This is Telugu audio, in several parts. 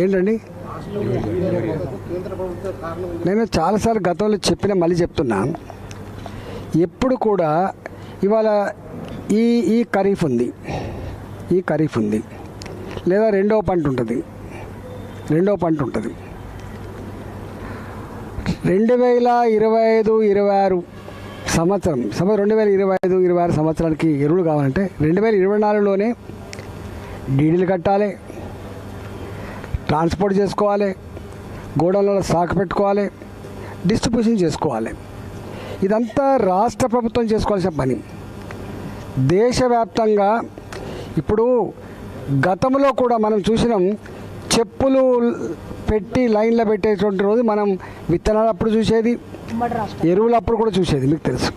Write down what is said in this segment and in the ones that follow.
ఏంటండి? నేను చాలాసార్లు గతంలో చెప్పిన మళ్ళీ చెప్తున్నా. ఎప్పుడు కూడా ఇవాళ ఈ ఈ ఖరీఫ్ ఉంది. ఈ ఖరీఫ్ ఉంది. లేదా రెండవ పంట ఉంటుంది. రెండవ పంట ఉంటుంది. రెండు వేల ఇరవై ఐదు ఇరవై ఆరు సంవత్సరం సంవత్సరం రెండు వేల ఇరవై ఐదు ఇరవై ఆరు సంవత్సరానికి ఎరువులు కావాలంటే రెండు వేల ఇరవై నాలుగులోనే డీడీలు కట్టాలి ట్రాన్స్పోర్ట్ చేసుకోవాలి గోడౌన్లలో స్టాక్ పెట్టుకోవాలి డిస్ట్రిబ్యూషన్ చేసుకోవాలి. ఇదంతా రాష్ట్ర ప్రభుత్వం చేసుకోవాల్సిన పని. దేశవ్యాప్తంగా ఇప్పుడు గతంలో కూడా మనం చూసినాం చెప్పులు పెట్టి లైన్లో పెట్టేటువంటి రోజు మనం విత్తనాలు అప్పుడు చూసేది ఎరువులు అప్పుడు కూడా చూసేది మీకు తెలుసు.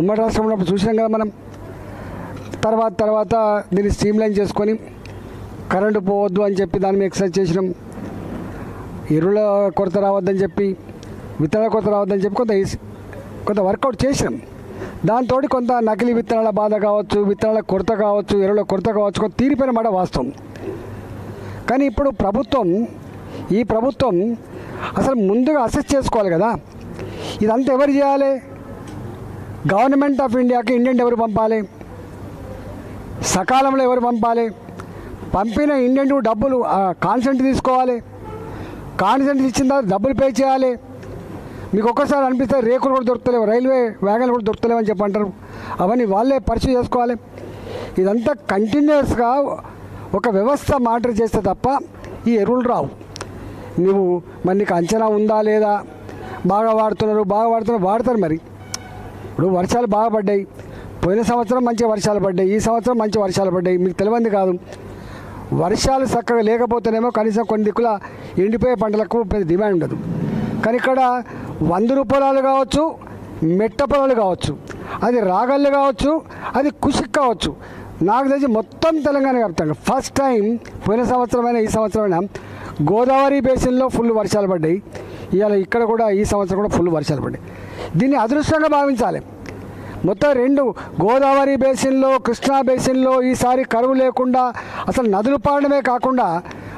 ఉమ్మడి రాష్ట్రంలో అప్పుడు చూసినాం కదా మనం. తర్వాత తర్వాత దీన్ని స్ట్రీమ్ లైన్ చేసుకొని కరెంటు పోవద్దు అని చెప్పి దాన్ని మీద ఎక్సర్సైజ్ చేసినాం. ఎరువుల కొరత రావద్దని చెప్పి విత్తనాల కొరత రావద్దని చెప్పి కొంత కొంత వర్కౌట్ చేసినాం. దాంతో కొంత నకిలీ విత్తనాల బాధ కావచ్చు విత్తనాల కొరత కావచ్చు ఎరువుల కొరత కావచ్చు కొంత తీరిపోయిన మాట వాస్తవం. కానీ ఇప్పుడు ప్రభుత్వం ఈ ప్రభుత్వం అసలు ముందుగా అసెస్ చేసుకోవాలి కదా. ఇదంతా ఎవరు చేయాలి? గవర్నమెంట్ ఆఫ్ ఇండియాకి ఇండియన్ ఎవరు పంపాలి? సకాలంలో ఎవరు పంపాలి? పంపిన ఇండియన్ డబ్బులు కాన్సెంట్ తీసుకోవాలి. కాన్సెంట్ ఇచ్చిన తర్వాత డబ్బులు పే చేయాలి. మీకు ఒక్కసారి అనిపిస్తే రేకులు కూడా దొరకలేవు రైల్వే వ్యాగన్లు కూడా దొరుకుతలేవు అని చెప్పి అంటారు. అవన్నీ వాళ్ళే పరిచయం చేసుకోవాలి. ఇదంతా కంటిన్యూస్గా ఒక వ్యవస్థ మాటర్ చేస్తే తప్ప ఈ ఎరువులు రావు. నువ్వు మరి నీకు అంచనా ఉందా లేదా? బాగా వాడుతున్నారు బాగా వాడుతున్నారు వాడతారు మరి. ఇప్పుడు వర్షాలు బాగా పడ్డాయి. పోయిన సంవత్సరం మంచి వర్షాలు పడ్డాయి ఈ సంవత్సరం మంచి వర్షాలు పడ్డాయి. మీకు తెలియంది కాదు. వర్షాలు చక్కగా లేకపోతేనేమో కనీసం కొన్ని దిక్కుల ఎండిపోయే పంటలకు పెద్ద డిమాండ్ ఉండదు. కానీ ఇక్కడ వంద రూపాయలు కావచ్చు మెట్ట పొలాలు కావచ్చు అది రాగళ్ళు కావచ్చు అది కుషిక్ కావచ్చు. నాకు తెలిసి మొత్తం తెలంగాణ వ్యాప్తంగా ఫస్ట్ టైం పోయిన సంవత్సరమైన ఈ సంవత్సరమైన గోదావరి బేసిన్లో ఫుల్ వర్షాలు పడ్డాయి. ఇవాళ ఇక్కడ కూడా ఈ సంవత్సరం కూడా ఫుల్ వర్షాలు పడ్డాయి. దీన్ని అదృష్టంగా భావించాలి. మొత్తం రెండు గోదావరి బేసిన్లో కృష్ణా బేసిన్లో ఈసారి కరువు లేకుండా అసలు నదులు పాడడమే కాకుండా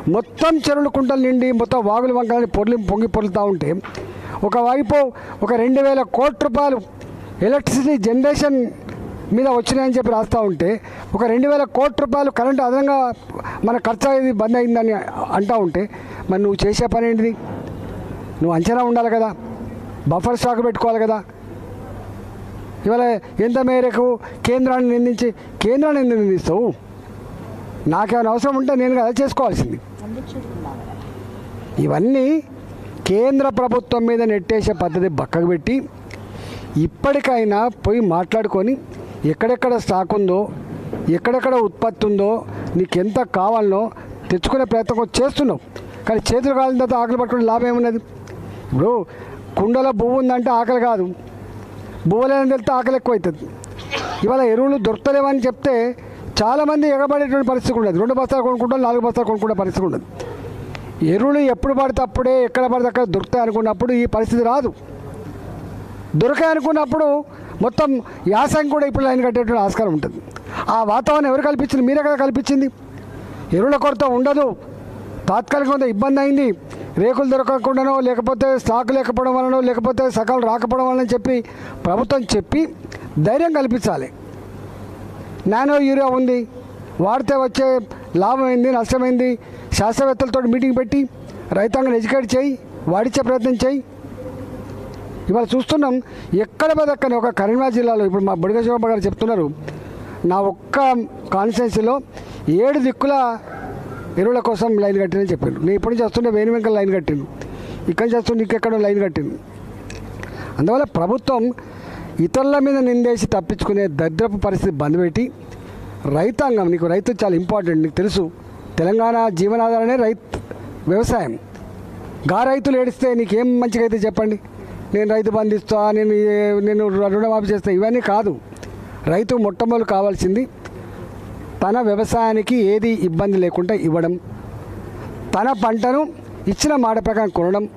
మొత్తం చెరువులు కుంటలు నిండి మొత్తం వాగులు వంకలని పొర్లి పొంగి పొర్లుతూ ఉంటే ఒకవైపు ఒక రెండు వేల కోట్ల రూపాయలు ఎలక్ట్రిసిటీ జనరేషన్ మీద వచ్చినాయని చెప్పి రాస్తూ ఉంటే ఒక రెండు వేల కోట్ల రూపాయలు కరెంటు అదనంగా మన ఖర్చు అయ్యేది బంద్ అయిందని అంటూ ఉంటే మరి నువ్వు చేసే పని ఏంటిది? నువ్వు అంచనా ఉండాలి కదా. బఫర్ స్టాక్ పెట్టుకోవాలి కదా. ఇవాళ ఎంత మేరకు కేంద్రాన్ని నిందించి కేంద్రాన్ని ఎందుకు నిందిస్తావు? నాకేమైనా అవసరం ఉంటే నేను కదా చేసుకోవాల్సింది. ఇవన్నీ కేంద్ర ప్రభుత్వం మీద నెట్టేసే పద్ధతి పక్కకు పెట్టి ఇప్పటికైనా పోయి మాట్లాడుకొని ఎక్కడెక్కడ స్టాక్ ఉందో ఎక్కడెక్కడ ఉత్పత్తి ఉందో నీకు ఎంత కావాలనో తెచ్చుకునే ప్రయత్నం చేస్తున్నావు. కానీ చేతులు కాలిన తర్వాత ఆకలి పట్టుకుని లాభం ఏమున్నది? ఇప్పుడు కుండలో పువ్వు ఉందంటే ఆకలి కాదు. బువ్వలేని వెళ్తే ఆకలి ఎక్కువ అవుతుంది ఇవాళ ఎరువులు దొరకలేవని చెప్తే చాలామంది ఎగబడేటువంటి పరిస్థితి ఉండదు. రెండు బస్తాలు కొనుక్కుంటాం నాలుగు బస్తాలు కొనుక్కునే పరిస్థితి ఉండదు. ఎరువులు ఎప్పుడు పడితే అప్పుడే ఎక్కడ పడితే అక్కడ దొరుకుతాయి అనుకున్నప్పుడు ఈ పరిస్థితి రాదు. దొరకాయి అనుకున్నప్పుడు మొత్తం యాసం కూడా ఇప్పుడు లైన్ కట్టేటువంటి ఆస్కారం ఉంటుంది. ఆ వాతావరణం ఎవరు కల్పించింది? మీరే కదా కల్పించింది. ఎరువుల కొరత ఉండదు. తాత్కాలికంగా ఇబ్బంది అయింది. రేకులు దొరకకుండానో లేకపోతే స్టాక్ లేకపోవడం వలనో లేకపోతే సకాలం రాకపోవడం వలన చెప్పి ప్రభుత్వం చెప్పి ధైర్యం కల్పించాలి. నానో యూరియా ఉంది. వాడితే వచ్చే లాభం ఏంది నష్టమైంది శాస్త్రవేత్తలతో మీటింగ్ పెట్టి రైతాంగం ఎడ్యుకేట్ చేయి వాడిచ్చే ప్రయత్నం చేయి. ఇవాళ చూస్తున్నాం ఎక్కడ పదక్కని ఒక కరీంనగర్ జిల్లాలో ఇప్పుడు మా బుడిగశివమ్మ గారు చెప్తున్నారు నా ఒక్క కాన్స్టిట్యున్సీలో ఏడు దిక్కుల ఎరువుల కోసం లైన్ కట్టినని చెప్పారు. నేను ఇప్పటి నుంచి వస్తుంటే వేణు వెంకల లైన్ కట్టిండు. ఇక్కడ నుంచి వస్తుంటే ఇంకెక్కడో లైన్ కట్టిండు. అందువల్ల ప్రభుత్వం ఇతరుల మీద నిందేసి తప్పించుకునే దరిద్రపు పరిస్థితి బంద్ పెట్టి రైతాంగం నీకు రైతు చాలా ఇంపార్టెంట్ నీకు తెలుసు. తెలంగాణ జీవనాధారనే రైతు వ్యవసాయం. గా రైతులు ఏడిస్తే నీకేం మంచిగా అయితే చెప్పండి? నేను రైతు బంధిస్తా నేను నేను రుణమాఫీ చేస్తా ఇవన్నీ కాదు. రైతు మొట్టమొదలు కావాల్సింది తన వ్యవసాయానికి ఏది ఇబ్బంది లేకుండా ఇవ్వడం తన పంటను ఇచ్చిన మాట ప్రకారం కొనడం.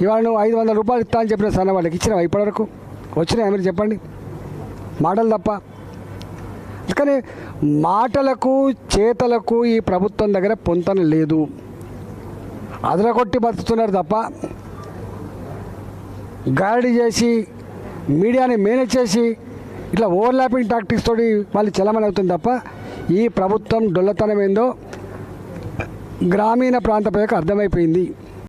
ఇవాళ నువ్వు ఐదు వందల రూపాయలు ఇస్తా అని చెప్పిన సన్న వాళ్ళకి ఇచ్చిన ఇప్పటివరకు? వచ్చినాయి మీరు చెప్పండి. మాటలు తప్ప. కానీ మాటలకు చేతలకు ఈ ప్రభుత్వం దగ్గర పొంతన లేదు. అదరగొట్టి బతుకుతున్నారు తప్ప గాడి చేసి మీడియాని మేనేజ్ చేసి ఇట్లా ఓవర్లాపింగ్ టాక్టిక్స్ తోటి వాళ్ళు చలమని అవుతుంది తప్ప ఈ ప్రభుత్వం డొల్లతనం ఏందో గ్రామీణ ప్రాంత ప్రజలకు అర్థమైపోయింది.